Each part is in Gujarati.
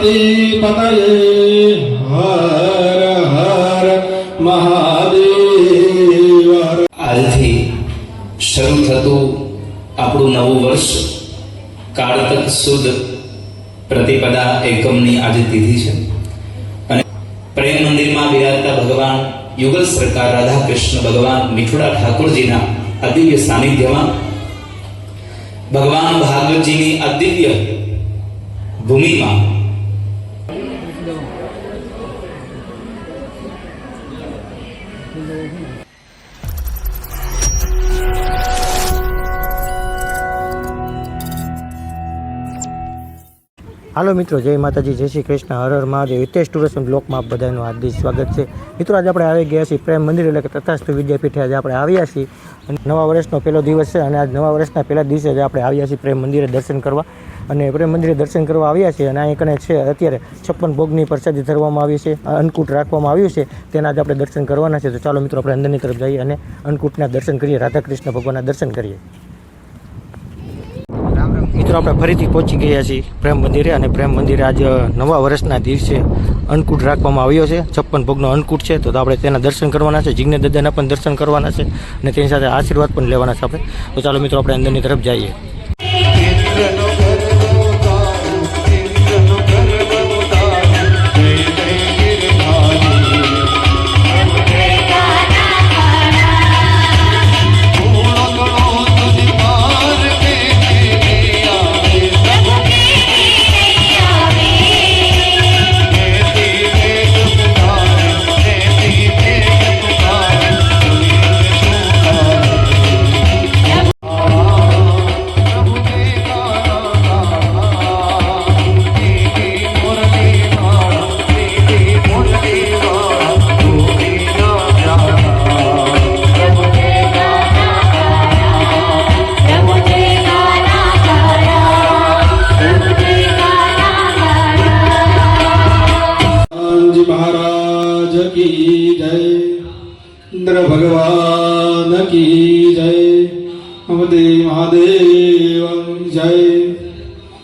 પાર્વતી પતયે હર હર મહાદેવ આજથી શરૂ થતું આપણું નવું વર્ષ કારતક સુદ પ્રતિપદા એકમની આજે તિથિ છે. અને પ્રેમ મંદિરમાં બિરાજતા ભગવાન યુગલ સરકાર રાધા કૃષ્ણ ભગવાન મિઠુડા ઠાકોરજીના અદિવ્ય સાનિધ્યમાં ભગવાન ભાગવતજીની અદિવ્ય ભૂમિમાં હાલો મિત્રો, જય માતાજી, જય શ્રી કૃષ્ણ. હર હર મહાદેવ. હિતેશ ટુરિઝમ બ્લોકમાં આપ બધાનું હાર્દિક સ્વાગત છે. મિત્રો, આજે આપણે આવી ગયા છીએ પ્રેમ મંદિર એટલે કે તથાસ્તુ વિદ્યાપીઠે. આજે આપણે આવ્યા છીએ અને નવા વર્ષનો પહેલો દિવસ છે અને આજ નવા વર્ષના પહેલા દિવસે જ આપણે આવ્યા છીએ પ્રેમ મંદિરે દર્શન કરવા. અને પ્રેમ મંદિરે દર્શન કરવા આવ્યા છીએ અને અહીં કને છે, અત્યારે છપ્પન ભોગની પ્રસાદી ધરવામાં આવી છે અન્નકૂટ રાખવામાં આવ્યું છે. તેના આજે આપણે દર્શન કરવાના છે. તો ચાલો મિત્રો, આપણે અંદરની તરફ જઈએ અને અન્નકૂટના દર્શન કરીએ. રાધાકૃષ્ણ ભગવાનના દર્શન કરીએ. મિત્રો, આપણે ફરીથી પહોંચી ગયા છીએ પ્રેમ મંદિરે અને પ્રેમ મંદિરે આજે નવા વર્ષના દિવસે અન્નકૂટ રાખવામાં આવ્યો છે. છપ્પન ભોગનો અન્નકૂટ છે, તો આપણે તેના દર્શન કરવાના છે. જીજ્ઞ દાદાના પણ દર્શન કરવાના છે અને તેની સાથે આશીર્વાદ પણ લેવાના છે આપણે. તો ચાલો મિત્રો, આપણે અંદરની તરફ જઈએ.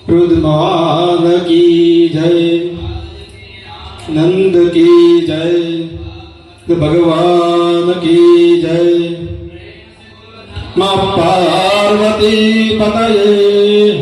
પૃદમાન કી જય નંદ કી જય ભગવાન કી જય મા પાર્વતી પતયે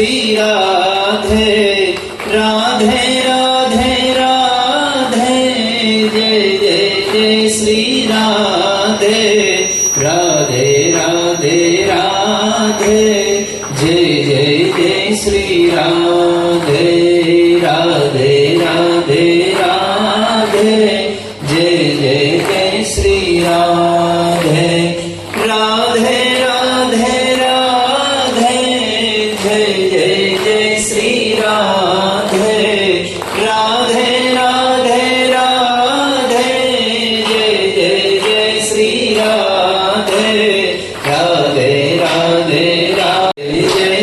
શ્રી રાધે રાધે રાધે રાધે જય જય જય શ્રી રાધે રાધે રાધે રાધે જય જય જય શ્રી રાધે રાધે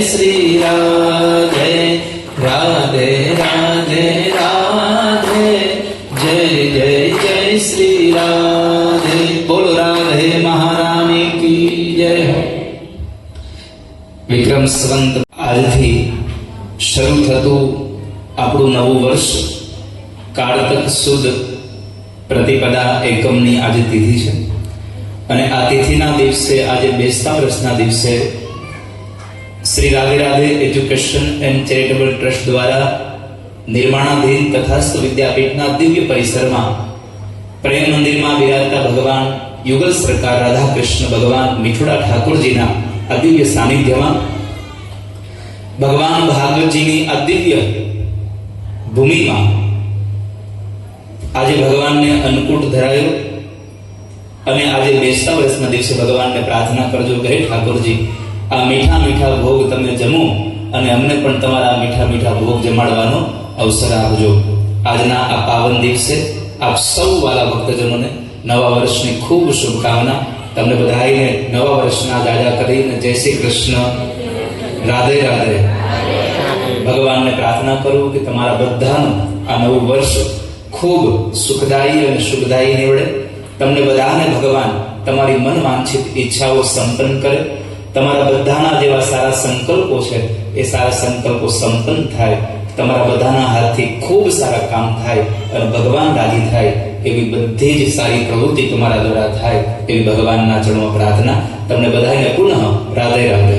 શ્રી રાધે રાધે રાધે રાધે જય જય જય શ્રી રાધે બોલો રાધે મહારાણી કી જય. વિક્રમ સંવંત આજથી શરૂ થતું આપણું નવું વર્ષ કારતક સુદ પ્રતિપદા એકમની આજે તિથિ છે. અને આ તિથિના દિવસે, આજે બેસતા વર્ષના દિવસે Shri Radhe Radhe education and charitable trust દ્વારા નિર્માણાધીન તથાસ્થ વિદ્યાપીઠના દિવ્ય પરિસરમાં પ્રેમ મંદિરમાં બિરાજતા ભગવાન યુગલ સરકાર રાધા કૃષ્ણ ભગવાન મિઠુડા ઠાકોરજીના અદિવ્ય સાનિધ્યમાં ભગવાન ભાગવતજીની અદિવ્ય ભૂમિમાં આજે ભગવાનને અન્નકૂટ ધરાયો અને આજે બેસતા વર્ષના દિવસે ભગવાનને પ્રાર્થના કરજો. કે ઠાકોરજી આ મીઠા મીઠા ભોગ તમે જમો અને અમને પણ તમારા મીઠા મીઠા ભોગ જમાડવાનો અવસર આપજો. આજના આ પાવન દિવસે આપ સૌ વાલા ભક્તજનોને નવા વર્ષની ખૂબ શુભકામના. તમને બધાને નવા વર્ષના દાદા કરીને જય શ્રી કૃષ્ણ. રાધે રાધે. ભગવાનને પ્રાર્થના કરું કે તમારા બધાનું આ નવું વર્ષ ખૂબ સુખદાયી અને સુખદાયી નીવડે. તમને બધાને ભગવાન તમારી મન વાંછિત ઈચ્છાઓ સંપન્ન કરે. તમારા બધાના જેવા સારા સંકલ્પો છે, એ સારા સંકલ્પો સંપન્ન થાય, તમારા બધાના હાથથી ખૂબ સારા કામ થાય અને ભગવાન રાજી થાય, એવી બધી જ સારી પ્રવૃત્તિ તમારા દ્વારા થાય, એવી ભગવાનના ચરણમાં પ્રાર્થના તમને બધાને પુનઃ રાધે રાધે.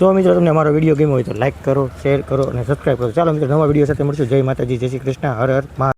જો મિત્રો તમને અમારો વીડિયો ગમ્યો હોય તો લાઈક કરો શેર કરો અને સબસ્ક્રાઈબ કરો. ચાલો મિત્રો, નવા વીડિયો સાથે મળશું. જય માતાજી, જય શ્રી કૃષ્ણ. હર હર મહા